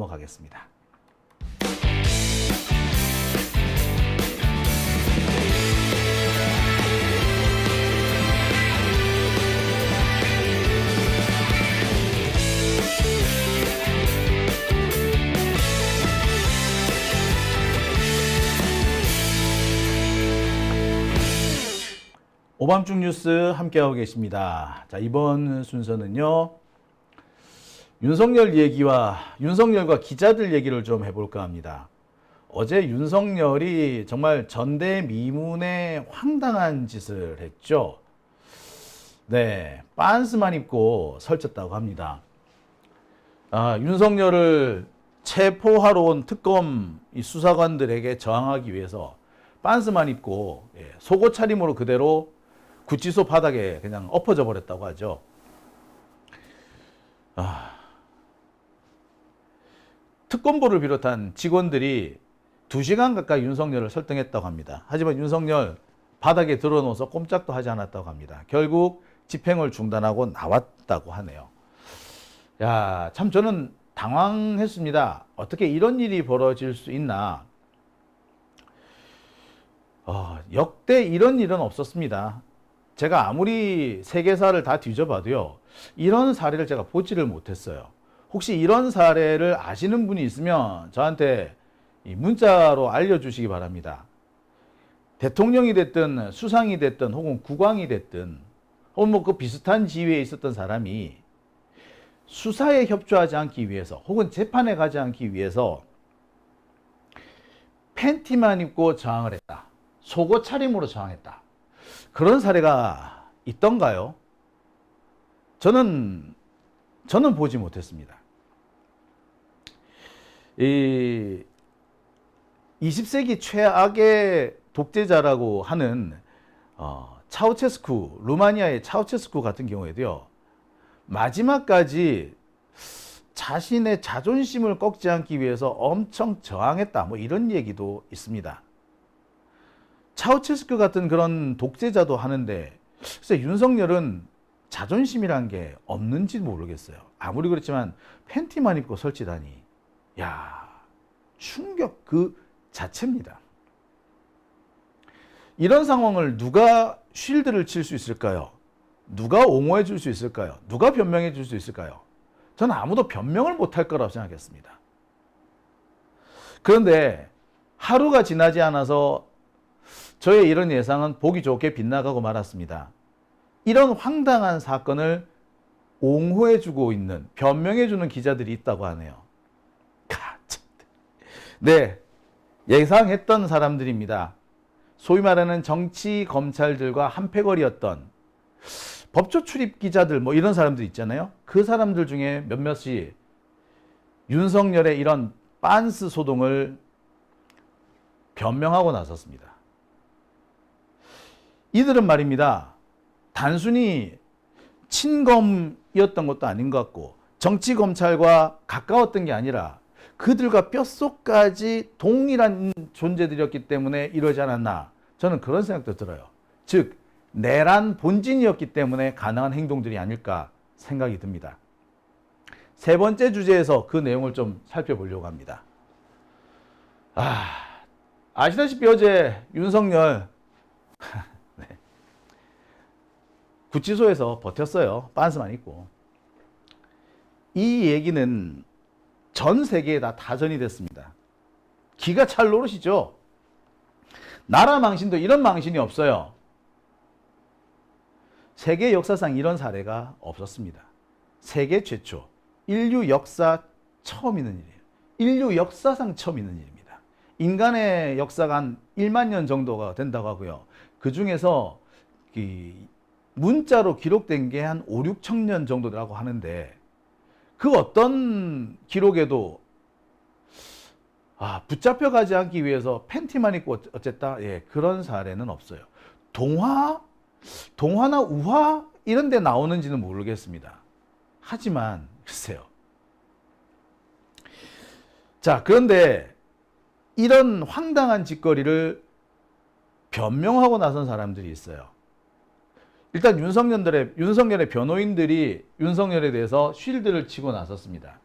넘어가겠습니다. 오밤중 뉴스 함께하고 계십니다. 자, 이번 순서는요. 윤석열 얘기와 윤석열과 기자들 얘기를 좀 해볼까 합니다. 어제 윤석열이 정말 전대미문의 황당한 짓을 했죠. 네, 빤스만 입고 설쳤다고 합니다. 아, 윤석열을 체포하러 온 특검 이 수사관들에게 저항하기 위해서 빤스만 입고 예, 속옷 차림으로 그대로 구치소 바닥에 그냥 엎어져 버렸다고 하죠. 아, 특검보를 비롯한 직원들이 2시간 가까이 윤석열을 설득했다고 합니다. 하지만 윤석열 바닥에 드러누워서 꼼짝도 하지 않았다고 합니다. 결국 집행을 중단하고 나왔다고 하네요. 야, 참 저는 당황했습니다. 어떻게 이런 일이 벌어질 수 있나? 어, 역대 이런 일은 없었습니다. 제가 아무리 세계사를 다 뒤져봐도요, 이런 사례를 제가 보지를 못했어요. 혹시 이런 사례를 아시는 분이 있으면 저한테 이 문자로 알려주시기 바랍니다. 대통령이 됐든 수상이 됐든 혹은 국왕이 됐든 혹은 뭐 그 비슷한 지위에 있었던 사람이 수사에 협조하지 않기 위해서 혹은 재판에 가지 않기 위해서 팬티만 입고 저항을 했다. 속옷 차림으로 저항했다. 그런 사례가 있던가요? 저는 저는 보지 못했습니다. 이 20세기 최악의 독재자라고 하는 어, 차우체스쿠, 루마니아의 차우체스쿠 같은 경우에도요. 마지막까지 자신의 자존심을 꺾지 않기 위해서 엄청 저항했다. 뭐 이런 얘기도 있습니다. 차우체스크 같은 그런 독재자도 하는데 글쎄 윤석열은 자존심이란 게 없는지 모르겠어요. 아무리 그렇지만 팬티만 입고 설치다니. 야, 충격 그 자체입니다. 이런 상황을 누가 쉴드를 칠 수 있을까요? 누가 옹호해 줄 수 있을까요? 누가 변명해 줄 수 있을까요? 저는 아무도 변명을 못할 거라고 생각했습니다. 그런데 하루가 지나지 않아서 저의 이런 예상은 보기 좋게 빗나가고 말았습니다. 이런 황당한 사건을 옹호해주고 있는, 변명해주는 기자들이 있다고 하네요. 네, 예상했던 사람들입니다. 소위 말하는 정치 검찰들과 한패거리였던 법조 출입 기자들 뭐 이런 사람들 있잖아요. 그 사람들 중에 몇몇이 윤석열의 이런 빤스 소동을 변명하고 나섰습니다. 이들은 말입니다. 단순히 친검이었던 것도 아닌 것 같고 정치 검찰과 가까웠던 게 아니라 그들과 뼛속까지 동일한 존재들이었기 때문에 이러지 않았나 저는 그런 생각도 들어요. 즉 내란 본진이었기 때문에 가능한 행동들이 아닐까 생각이 듭니다. 세 번째 주제에서 그 내용을 좀 살펴보려고 합니다. 아, 아시다시피 어제 윤석열 네. 구치소에서 버텼어요. 빤스만 입고. 이 얘기는 전 세계에 다 타전이 됐습니다. 기가 찰 노릇이죠. 나라 망신도 이런 망신이 없어요. 세계 역사상 이런 사례가 없었습니다. 세계 최초, 인류 역사 처음 있는 일이에요. 인류 역사상 처음 있는 일입니다. 인간의 역사가 한 1만 년 정도가 된다고 하고요. 그 중에서 문자로 기록된 게 한 5, 6천 년 정도라고 하는데 그 어떤 기록에도 아, 붙잡혀 가지 않기 위해서 팬티만 입고 어쨌다. 예, 그런 사례는 없어요. 동화 동화나 우화 이런 데 나오는지는 모르겠습니다. 하지만 글쎄요. 자, 그런데 이런 황당한 짓거리를 변명하고 나선 사람들이 있어요. 일단 윤석열의 윤석열의 변호인들이 윤석열에 대해서 쉴드를 치고 나섰습니다.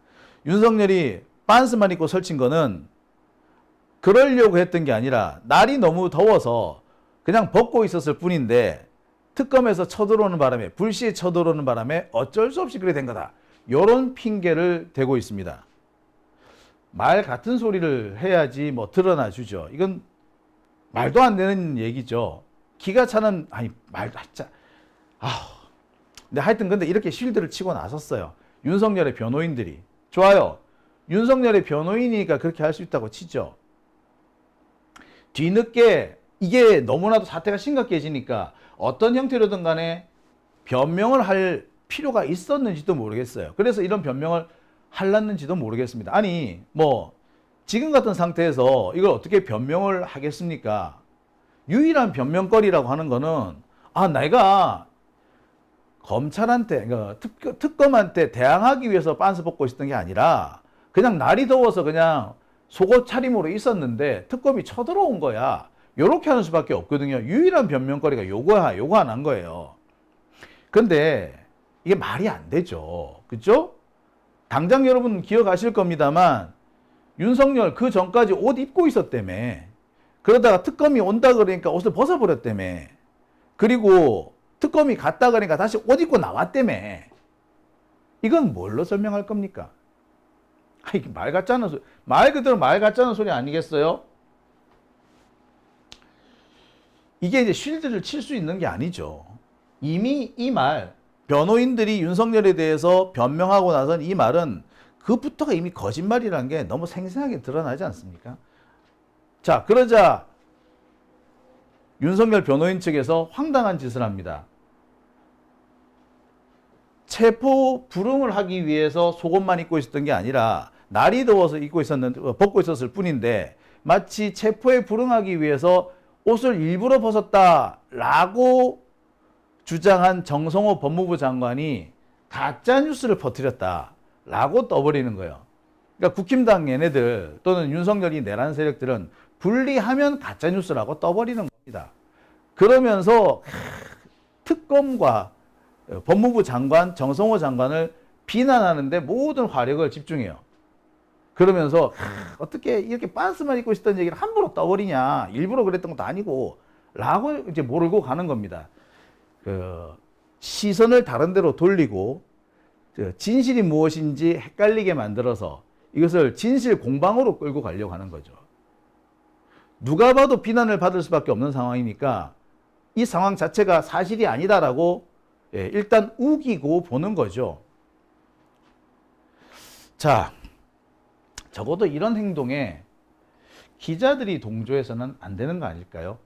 윤석열이 빤스만 입고 설친 거는 그러려고 했던 게 아니라 날이 너무 더워서 그냥 벗고 있었을 뿐인데 특검에서 쳐들어오는 바람에 불시에 쳐들어오는 바람에 어쩔 수 없이 그래 된 거다. 요런 핑계를 대고 있습니다. 말 같은 소리를 해야지 뭐 드러나 주죠. 이건 말도 안 되는 얘기죠. 기가 차는 아니 말도 진짜 아우. 근데 하여튼 근데 이렇게 실드를 치고 나섰어요. 윤석열의 변호인들이 좋아요. 윤석열의 변호인이니까 그렇게 할 수 있다고 치죠. 뒤늦게 이게 너무나도 사태가 심각해지니까 어떤 형태로든 간에 변명을 할 필요가 있었는지도 모르겠어요. 그래서 이런 변명을 할랐는지도 모르겠습니다. 아니, 뭐, 지금 같은 상태에서 이걸 어떻게 변명을 하겠습니까? 유일한 변명거리라고 하는 거는, 아, 내가 검찰한테, 그러니까 특, 특검한테 대항하기 위해서 빤스 벗고 있었던 게 아니라, 그냥 날이 더워서 그냥 속옷 차림으로 있었는데 특검이 쳐들어온 거야. 요렇게 하는 수밖에 없거든요. 유일한 변명거리가 요거야, 요거 하나인 거예요. 근데 이게 말이 안 되죠. 그죠? 당장 여러분 기억하실 겁니다만 윤석열 그 전까지 옷 입고 있었다며. 그러다가 특검이 온다 그러니까 옷을 벗어버렸다며. 그리고 특검이 갔다 그러니까 다시 옷 입고 나왔다며. 이건 뭘로 설명할 겁니까? 아, 이게 말 같잖아. 소- 말 그대로 말 같잖아 소리 아니겠어요? 이게 이제 쉴드를 칠 수 있는 게 아니죠. 이미 이 말, 변호인들이 윤석열에 대해서 변명하고 나선 이 말은 그부터가 이미 거짓말이라는 게 너무 생생하게 드러나지 않습니까? 자, 그러자 윤석열 변호인 측에서 황당한 짓을 합니다. 체포 불응을 하기 위해서 속옷만 입고 있었던 게 아니라 날이 더워서 입고 있었는데 어, 벗고 있었을 뿐인데 마치 체포에 불응하기 위해서 옷을 일부러 벗었다라고 주장한 정성호 법무부 장관이 가짜 뉴스를 퍼뜨렸다라고 떠버리는 거예요. 그러니까 국힘당 얘네들 또는 윤석열이 내란 세력들은 분리하면 가짜 뉴스라고 떠버리는 겁니다. 그러면서 특검과 법무부 장관 정성호 장관을 비난하는데 모든 화력을 집중해요. 그러면서 하, 어떻게 이렇게 빤스만 입고 있었던 얘기를 함부로 떠버리냐 일부러 그랬던 것도 아니고 라고 이제 모르고 가는 겁니다. 그 시선을 다른 데로 돌리고 그 진실이 무엇인지 헷갈리게 만들어서 이것을 진실 공방으로 끌고 가려고 하는 거죠. 누가 봐도 비난을 받을 수밖에 없는 상황이니까 이 상황 자체가 사실이 아니다라고 예, 일단 우기고 보는 거죠. 자, 적어도 이런 행동에 기자들이 동조해서는 안 되는 거 아닐까요?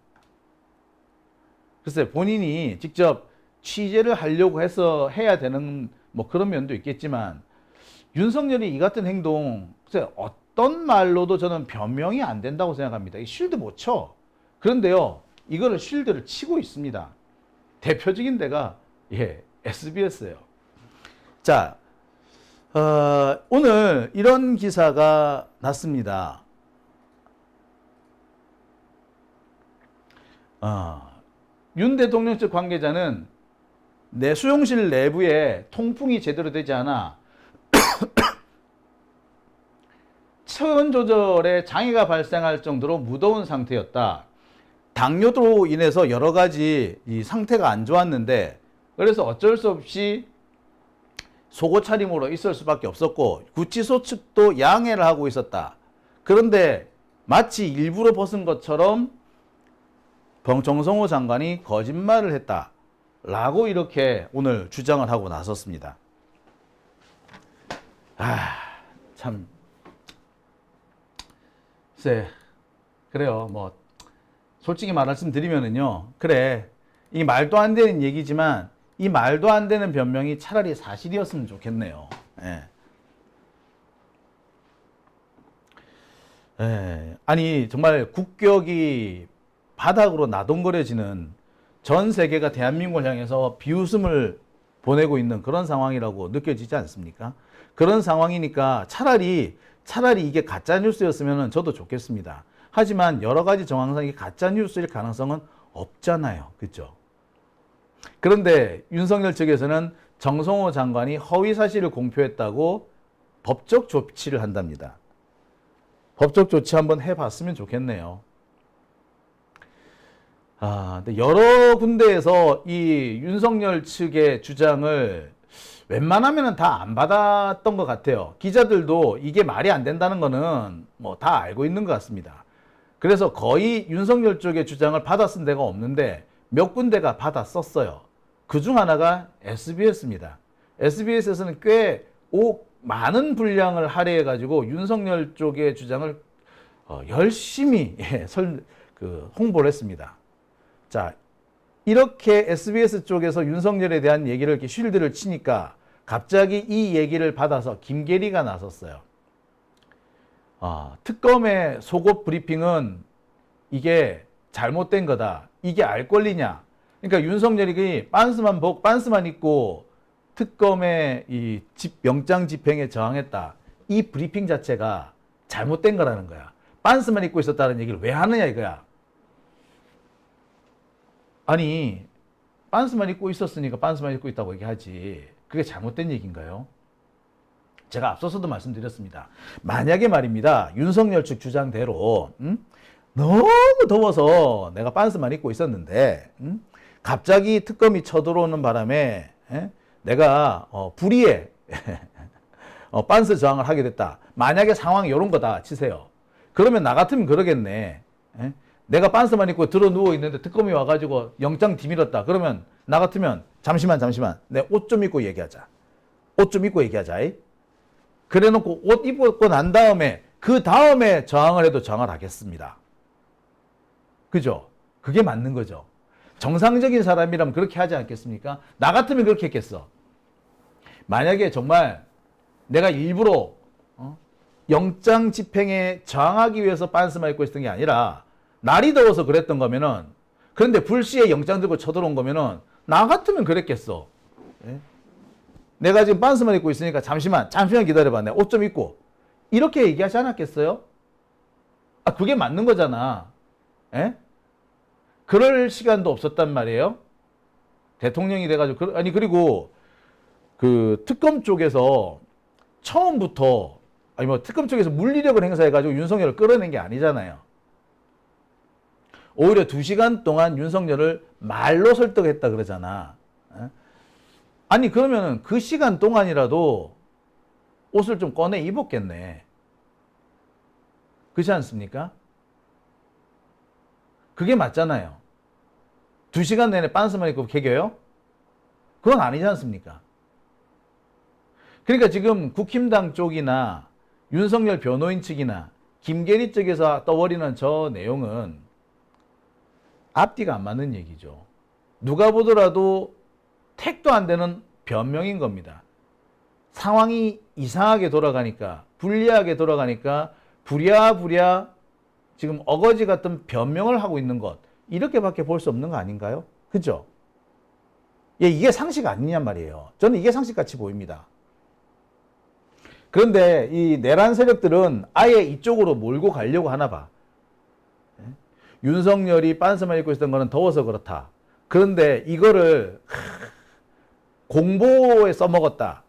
글쎄, 본인이 직접 취재를 하려고 해서 해야 되는 뭐 그런 면도 있겠지만 윤석열이 이 같은 행동, 글쎄, 어떤 말로도 저는 변명이 안 된다고 생각합니다. 이 쉴드 못 쳐. 그런데요, 이거를 쉴드를 치고 있습니다. 대표적인 데가 예, SBS예요. 자, 어, 오늘 이런 기사가 났습니다. 어, 윤 대통령 측 관계자는 내 수용실 내부에 통풍이 제대로 되지 않아 체온 조절에 장애가 발생할 정도로 무더운 상태였다. 당뇨로 인해서 여러 가지 이 상태가 안 좋았는데 그래서 어쩔 수 없이 속옷 차림으로 있을 수밖에 없었고 구치소 측도 양해를 하고 있었다. 그런데 마치 일부러 벗은 것처럼 정성호 장관이 거짓말을 했다. 라고 이렇게 오늘 주장을 하고 나섰습니다. 아, 참. 글쎄, 그래요. 뭐, 솔직히 말씀드리면은요. 그래. 이 말도 안 되는 얘기지만 이 말도 안 되는 변명이 차라리 사실이었으면 좋겠네요. 예. 예. 아니, 정말 국격이 바닥으로 나동거려지는 전 세계가 대한민국을 향해서 비웃음을 보내고 있는 그런 상황이라고 느껴지지 않습니까? 그런 상황이니까 차라리 차라리 이게 가짜 뉴스였으면 저도 좋겠습니다. 하지만 여러 가지 정황상 이게 가짜 뉴스일 가능성은 없잖아요. 그렇죠? 그런데 윤석열 측에서는 정성호 장관이 허위 사실을 공표했다고 법적 조치를 한답니다. 법적 조치 한번 해봤으면 좋겠네요. 아, 근데 여러 군데에서 이 윤석열 측의 주장을 웬만하면 다 안 받았던 것 같아요. 기자들도 이게 말이 안 된다는 거는 뭐 다 알고 있는 것 같습니다. 그래서 거의 윤석열 쪽의 주장을 받아쓴 데가 없는데 몇 군데가 받았었어요. 그 중 하나가 SBS입니다. SBS에서는 꽤 오, 많은 분량을 할애해가지고 윤석열 쪽의 주장을 어, 열심히 예, 설, 그 홍보를 했습니다. 자, 이렇게 SBS 쪽에서 윤석열에 대한 얘기를 이렇게 쉴드를 치니까 갑자기 이 얘기를 받아서 김계리가 나섰어요. 아, 특검의 속옷 브리핑은 이게 잘못된 거다. 이게 알 권리냐? 그러니까 윤석열이 빤스만 복, 빤스만 입고 특검의 이 집, 영장 집행에 저항했다. 이 브리핑 자체가 잘못된 거라는 거야. 빤스만 입고 있었다는 얘기를 왜 하느냐 이거야. 아니, 빤스만 입고 있었으니까 빤스만 입고 있다고 얘기하지. 그게 잘못된 얘기인가요? 제가 앞서서도 말씀드렸습니다. 만약에 말입니다. 윤석열 측 주장대로 음? 너무 더워서 내가 빤스만 입고 있었는데 음? 갑자기 특검이 쳐들어오는 바람에 에? 내가 어, 불의에 어, 빤스 저항을 하게 됐다. 만약에 상황이 이런 거다 치세요. 그러면 나 같으면 그러겠네. 에? 내가 빤스만 입고 들어 누워 있는데 특검이 와가지고 영장 뒤밀었다. 그러면 나 같으면 잠시만 잠시만 내 옷 좀 입고 얘기하자. 옷 좀 입고 얘기하자. 이. 그래놓고 옷 입고 난 다음에 그 다음에 저항을 해도 저항을 하겠습니다. 그죠? 그게 맞는 거죠. 정상적인 사람이라면 그렇게 하지 않겠습니까? 나 같으면 그렇게 했겠어. 만약에 정말 내가 일부러 어? 영장 집행에 저항하기 위해서 빤스만 입고 있었던 게 아니라 날이 더워서 그랬던 거면은 그런데 불시에 영장 들고 쳐들어온 거면은 나 같으면 그랬겠어. 예? 내가 지금 빤스만 입고 있으니까 잠시만 잠시만 기다려봐 내 옷 좀 입고 이렇게 얘기하지 않았겠어요? 아 그게 맞는 거잖아. 예? 그럴 시간도 없었단 말이에요. 대통령이 돼가지고 그- 아니 그리고 그 특검 쪽에서 처음부터 아니 뭐 특검 쪽에서 물리력을 행사해가지고 윤석열을 끌어낸 게 아니잖아요. 오히려 두 시간 동안 윤석열을 말로 설득했다 그러잖아. 예? 아니 그러면 그 시간 동안이라도 옷을 좀 꺼내 입었겠네. 그렇지 않습니까? 그게 맞잖아요. 두 시간 내내 빤스만 입고 개겨요? 그건 아니지 않습니까? 그러니까 지금 국힘당 쪽이나 윤석열 변호인 측이나 김계리 쪽에서 떠버리는 저 내용은 앞뒤가 안 맞는 얘기죠. 누가 보더라도 택도 안 되는 변명인 겁니다. 상황이 이상하게 돌아가니까, 불리하게 돌아가니까, 부랴부랴 지금 어거지 같은 변명을 하고 있는 것. 이렇게밖에 볼 수 없는 거 아닌가요? 그죠? 예, 이게 상식 아니냔 말이에요. 저는 이게 상식같이 보입니다. 그런데 이 내란 세력들은 아예 이쪽으로 몰고 가려고 하나 봐. 예? 윤석열이 빤스만 입고 있었던 거는 더워서 그렇다. 그런데 이거를 공보에 써먹었다.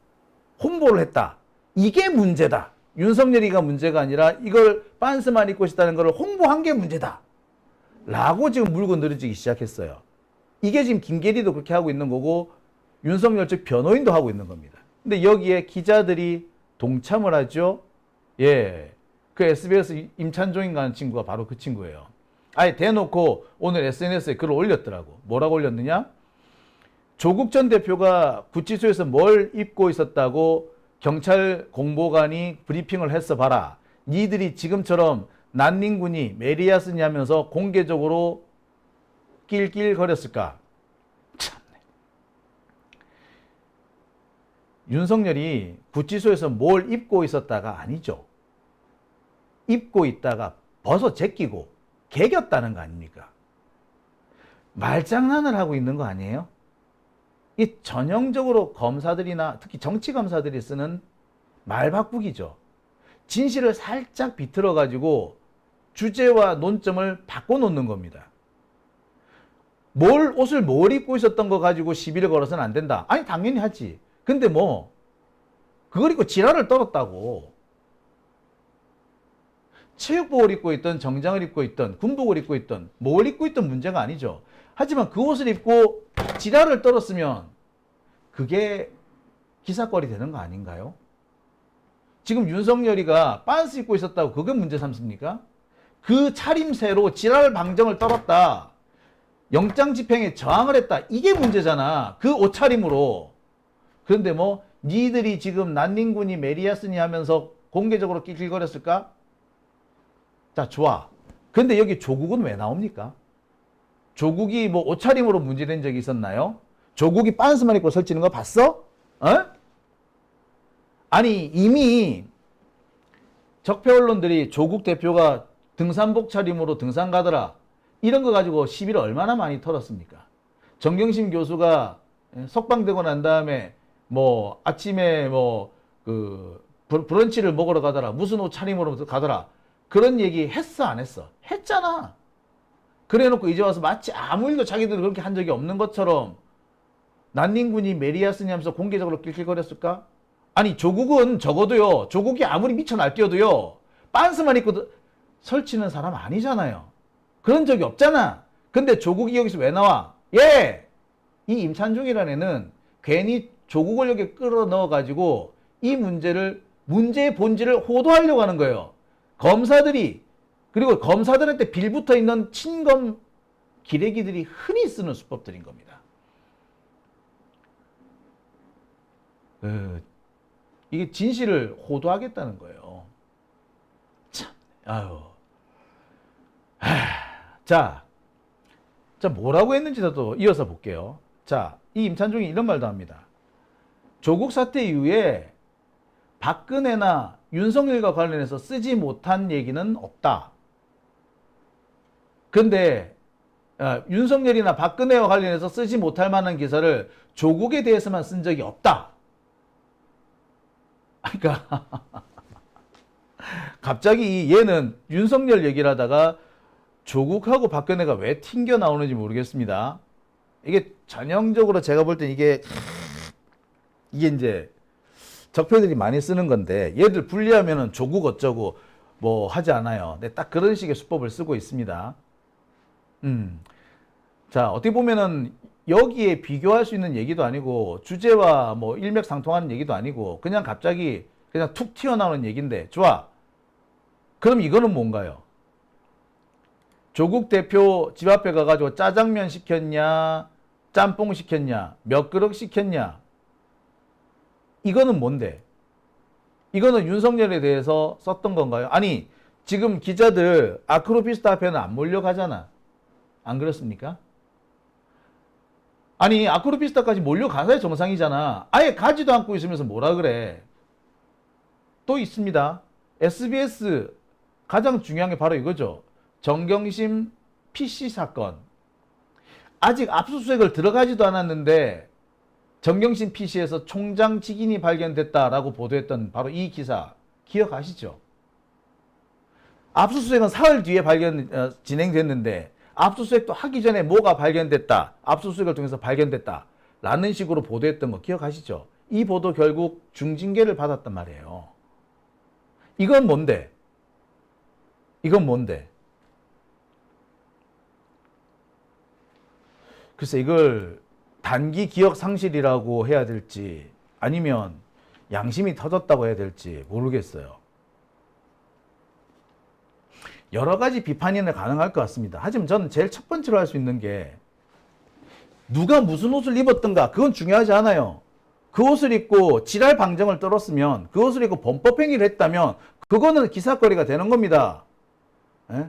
홍보를 했다. 이게 문제다. 윤석열이가 문제가 아니라 이걸 빤스만 입고 있다는 걸 홍보한 게 문제다. 라고 지금 물고 늘어지기 시작했어요. 이게 지금 김계리도 그렇게 하고 있는 거고 윤석열 측 변호인도 하고 있는 겁니다. 근데 여기에 기자들이 동참을 하죠. 예. 그 SBS 임찬종인가 친구가 바로 그 친구예요. 아예 대놓고 오늘 SNS에 글을 올렸더라고. 뭐라고 올렸느냐? 조국 전 대표가 구치소에서 뭘 입고 있었다고 경찰 공보관이 브리핑을 했어 봐라. 니들이 지금처럼 난닝군이 메리아스냐면서 공개적으로 낄낄거렸을까? 참네. 윤석열이 구치소에서 뭘 입고 있었다가 아니죠. 입고 있다가 벗어 제끼고 개겼다는 거 아닙니까? 말장난을 하고 있는 거 아니에요? 이 전형적으로 검사들이나 특히 정치 검사들이 쓰는 말 바꾸기죠. 진실을 살짝 비틀어 가지고 주제와 논점을 바꿔 놓는 겁니다. 뭘 옷을 뭘 입고 있었던 거 가지고 시비를 걸어서는 안 된다. 아니 당연히 하지. 근데 뭐 그걸 입고 지랄을 떨었다고. 체육복을 입고 있던 정장을 입고 있던 군복을 입고 있던 뭘 입고 있던 문제가 아니죠. 하지만 그 옷을 입고 지랄을 떨었으면 그게 기사거리 되는 거 아닌가요? 지금 윤석열이가 빤스 입고 있었다고 그게 문제 삼습니까? 그 차림새로 지랄 방정을 떨었다. 영장 집행에 저항을 했다. 이게 문제잖아. 그 옷차림으로. 그런데 뭐 니들이 지금 난닝군이 메리아스니 하면서 공개적으로 낄낄거렸을까? 자, 좋아. 근데 여기 조국은 왜 나옵니까? 조국이 뭐 옷차림으로 문제된 적이 있었나요? 조국이 빤스만 입고 설치는 거 봤어? 어? 아니 이미 적폐 언론들이 조국 대표가 등산복 차림으로 등산 가더라 이런 거 가지고 시비를 얼마나 많이 털었습니까? 정경심 교수가 석방되고 난 다음에 뭐 아침에 뭐 그 브런치를 먹으러 가더라 무슨 옷 차림으로 가더라 그런 얘기 했어 안 했어? 했잖아. 그래놓고 이제 와서 마치 아무 일도 자기들이 그렇게 한 적이 없는 것처럼 난닝군이 메리아스니 하면서 공개적으로 낄낄거렸을까? 아니 조국은 적어도요 조국이 아무리 미쳐 날뛰어도요 빤스만 입고 설치는 사람 아니잖아요 그런 적이 없잖아 근데 조국이 여기서 왜 나와 예! 이 임찬중이라는 애는 괜히 조국을 여기 끌어 넣어 가지고 이 문제를 문제의 본질을 호도하려고 하는 거예요 검사들이 그리고 검사들한테 빌붙어 있는 친검 기레기들이 흔히 쓰는 수법들인 겁니다 어, 이게 진실을 호도하겠다는 거예요. 참, 아유. 하, 자, 자 뭐라고 했는지 또 이어서 볼게요. 자, 이 임찬종이 이런 말도 합니다. 조국 사태 이후에 박근혜나 윤석열과 관련해서 쓰지 못한 얘기는 없다. 근데 어, 윤석열이나 박근혜와 관련해서 쓰지 못할 만한 기사를 조국에 대해서만 쓴 적이 없다. 그러니까 갑자기 얘는 윤석열 얘기를 하다가 조국하고 박근혜가 왜 튕겨 나오는지 모르겠습니다. 이게 전형적으로 제가 볼 땐 이게 이게 이제 적폐들이 많이 쓰는 건데 얘들 분리하면은 조국 어쩌고 뭐 하지 않아요. 근데 딱 그런 식의 수법을 쓰고 있습니다. 음. 자, 어떻게 보면은 여기에 비교할 수 있는 얘기도 아니고 주제와 뭐 일맥상통하는 얘기도 아니고 그냥 갑자기 그냥 툭 튀어나오는 얘기인데 좋아. 그럼 이거는 뭔가요? 조국 대표 집 앞에 가가지고 짜장면 시켰냐, 짬뽕 시켰냐, 몇 그릇 시켰냐. 이거는 뭔데? 이거는 윤석열에 대해서 썼던 건가요? 아니, 지금 기자들 아크로피스타 앞에는 안 몰려가잖아. 안 그렇습니까? 아니 아크로피스타까지 몰려가서야 정상이잖아. 아예 가지도 않고 있으면서 뭐라 그래. 또 있습니다. SBS 가장 중요한 게 바로 이거죠. 정경심 PC 사건. 아직 압수수색을 들어가지도 않았는데 정경심 PC에서 총장 직인이 발견됐다라고 보도했던 바로 이 기사 기억하시죠? 압수수색은 사흘 뒤에 발견 어, 진행됐는데 압수수색도 하기 전에 뭐가 발견됐다. 압수수색을 통해서 발견됐다. 라는 식으로 보도했던 거 기억하시죠? 이 보도 결국 중징계를 받았단 말이에요. 이건 뭔데? 이건 뭔데? 글쎄 이걸 단기 기억 상실이라고 해야 될지 아니면 양심이 터졌다고 해야 될지 모르겠어요. 여러 가지 비판이 가능할 것 같습니다. 하지만 저는 제일 첫 번째로 할 수 있는 게 누가 무슨 옷을 입었던가 그건 중요하지 않아요. 그 옷을 입고 지랄 방정을 떨었으면 그 옷을 입고 범법 행위를 했다면 그거는 기사거리가 되는 겁니다. 에?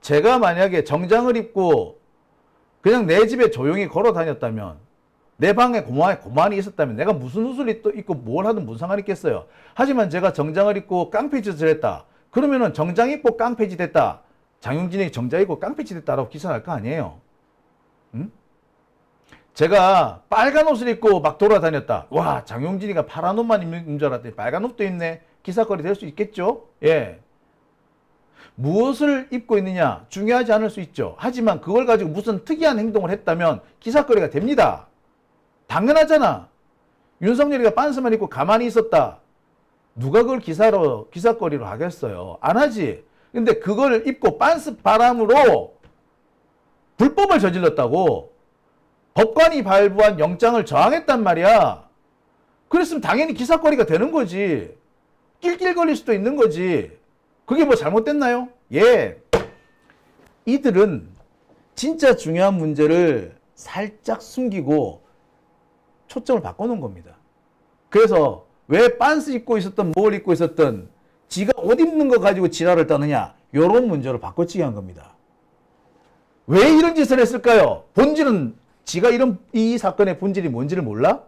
제가 만약에 정장을 입고 그냥 내 집에 조용히 걸어 다녔다면 내 방에 고만, 고만이 있었다면 내가 무슨 옷을 입고 뭘 하든 무슨 상관이 있겠어요. 하지만 제가 정장을 입고 깡패짓을 했다. 그러면은 정장 입고 깡패짓 됐다. 장용진이 정장 입고 깡패짓 됐다라고 기사 날 거 아니에요. 응? 제가 빨간 옷을 입고 막 돌아다녔다. 와, 장용진이가 파란 옷만 입는 줄 알았더니 빨간 옷도 입네. 기사거리 될 수 있겠죠? 예. 무엇을 입고 있느냐 중요하지 않을 수 있죠. 하지만 그걸 가지고 무슨 특이한 행동을 했다면 기사거리가 됩니다. 당연하잖아. 윤석열이가 빤스만 입고 가만히 있었다. 누가 그걸 기사로 기사거리로 하겠어요? 안 하지. 근데 그걸 입고 빤스 바람으로 불법을 저질렀다고 법관이 발부한 영장을 저항했단 말이야. 그랬으면 당연히 기사거리가 되는 거지. 낄낄거릴 수도 있는 거지. 그게 뭐 잘못됐나요? 예. 이들은 진짜 중요한 문제를 살짝 숨기고 초점을 바꿔놓은 겁니다. 그래서 왜 빤스 입고 있었던 뭘 입고 있었던 지가 옷 입는 거 가지고 지랄을 떠느냐 요런 문제로 바꿔치기 한 겁니다. 왜 이런 짓을 했을까요? 본질은 지가 이런 이 사건의 본질이 뭔지를 몰라?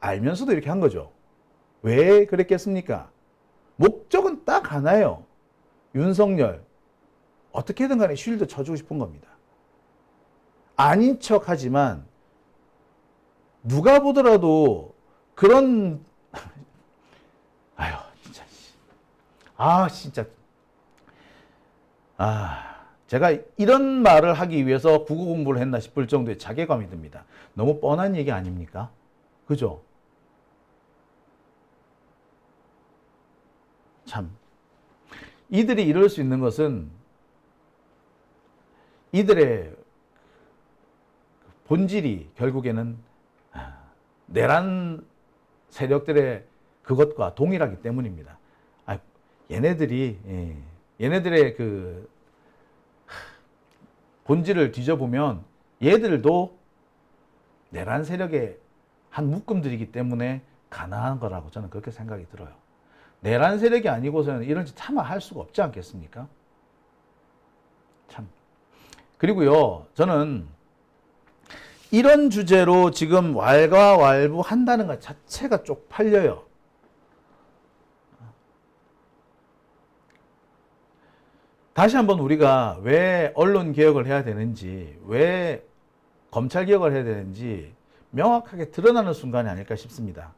알면서도 이렇게 한 거죠. 왜 그랬겠습니까? 목적은 딱 하나예요. 윤석열 어떻게든 간에 쉴드 쳐주고 싶은 겁니다. 아닌 척 하지만 누가 보더라도 그런 아유 진짜 아 진짜 아 제가 이런 말을 하기 위해서 국어 공부를 했나 싶을 정도의 자괴감이 듭니다. 너무 뻔한 얘기 아닙니까? 그죠? 참 이들이 이럴 수 있는 것은 이들의 본질이 결국에는 아, 내란 세력들의 그것과 동일하기 때문입니다. 아, 얘네들이 예, 얘네들의 그 하, 본질을 뒤져보면 얘들도 내란 세력의 한 묶음들이기 때문에 가능한 거라고 저는 그렇게 생각이 들어요. 내란 세력이 아니고서는 이런 짓 차마 할 수가 없지 않겠습니까? 참. 그리고요, 저는 이런 주제로 지금 왈가왈부 한다는 것 자체가 쪽팔려요. 다시 한번 우리가 왜 언론 개혁을 해야 되는지, 왜 검찰 개혁을 해야 되는지 명확하게 드러나는 순간이 아닐까 싶습니다.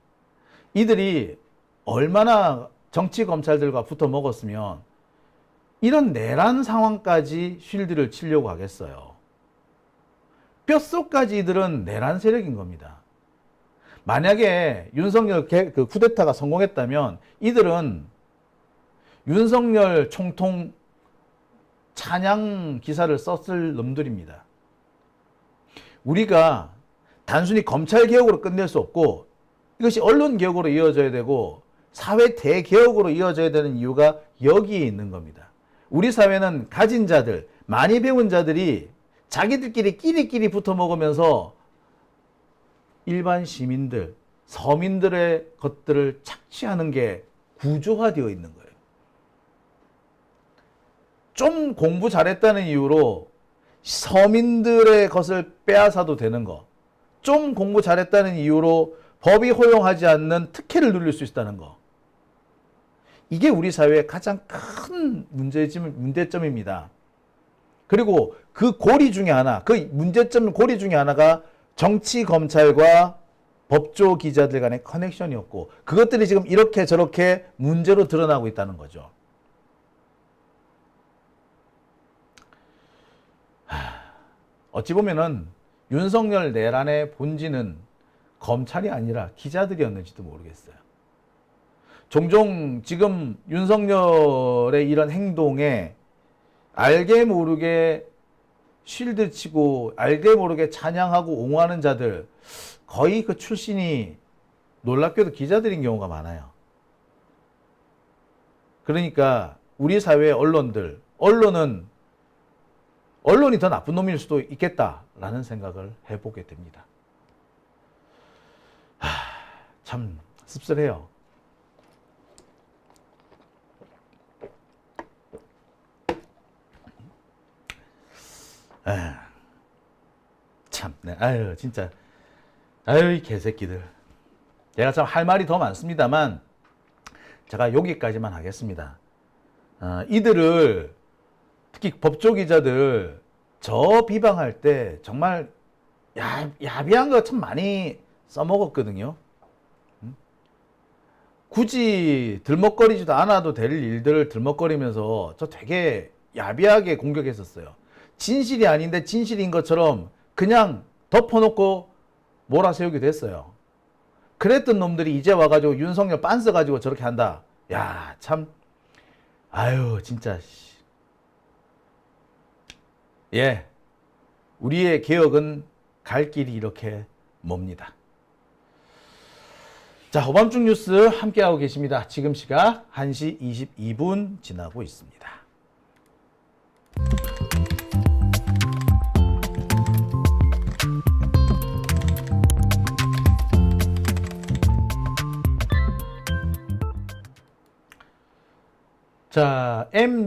이들이 얼마나 정치 검찰들과 붙어 먹었으면 이런 내란 상황까지 쉴드를 치려고 하겠어요. 뼛속까지 이들은 내란 세력인 겁니다. 만약에 윤석열 개, 그 쿠데타가 성공했다면 이들은 윤석열 총통 찬양 기사를 썼을 놈들입니다. 우리가 단순히 검찰 개혁으로 끝낼 수 없고 이것이 언론 개혁으로 이어져야 되고 사회 대개혁으로 이어져야 되는 이유가 여기에 있는 겁니다. 우리 사회는 가진 자들, 많이 배운 자들이 자기들끼리 끼리끼리 붙어 먹으면서 일반 시민들, 서민들의 것들을 착취하는 게 구조화되어 있는 거예요. 좀 공부 잘했다는 이유로 서민들의 것을 빼앗아도 되는 거. 좀 공부 잘했다는 이유로 법이 허용하지 않는 특혜를 누릴 수 있다는 거. 이게 우리 사회의 가장 큰 문제점, 문제점입니다. 그리고 그 고리 중에 하나, 그 문제점 고리 중에 하나가 정치 검찰과 법조 기자들 간의 커넥션이었고 그것들이 지금 이렇게 저렇게 문제로 드러나고 있다는 거죠. 어찌 보면은 윤석열 내란의 본질은 검찰이 아니라 기자들이었는지도 모르겠어요. 종종 지금 윤석열의 이런 행동에 알게 모르게 쉴드 치고 알게 모르게 찬양하고 옹호하는 자들 거의 그 출신이 놀랍게도 기자들인 경우가 많아요. 그러니까 우리 사회 언론들, 언론은 언론이 더 나쁜 놈일 수도 있겠다라는 생각을 해보게 됩니다. 하, 참 씁쓸해요. 아, 참, 네, 아유, 진짜, 아유, 이 개새끼들. 제가 참 할 말이 더 많습니다만, 제가 여기까지만 하겠습니다. 어, 이들을, 특히 법조 기자들, 저 비방할 때 정말 야, 야비한 거 참 많이 써먹었거든요. 음? 굳이 들먹거리지도 않아도 될 일들을 들먹거리면서 저 되게 야비하게 공격했었어요. 진실이 아닌데 진실인 것처럼 그냥 덮어놓고 몰아세우기도 했어요. 그랬던 놈들이 이제 와가지고 윤석열 빤스 가지고 저렇게 한다. 야, 참. 아유, 진짜. 씨. 예. 우리의 개혁은 갈 길이 이렇게 멉니다. 자, 호밤중 뉴스 함께하고 계십니다. 지금 시각 1시 22분 지나고 있습니다. 자, M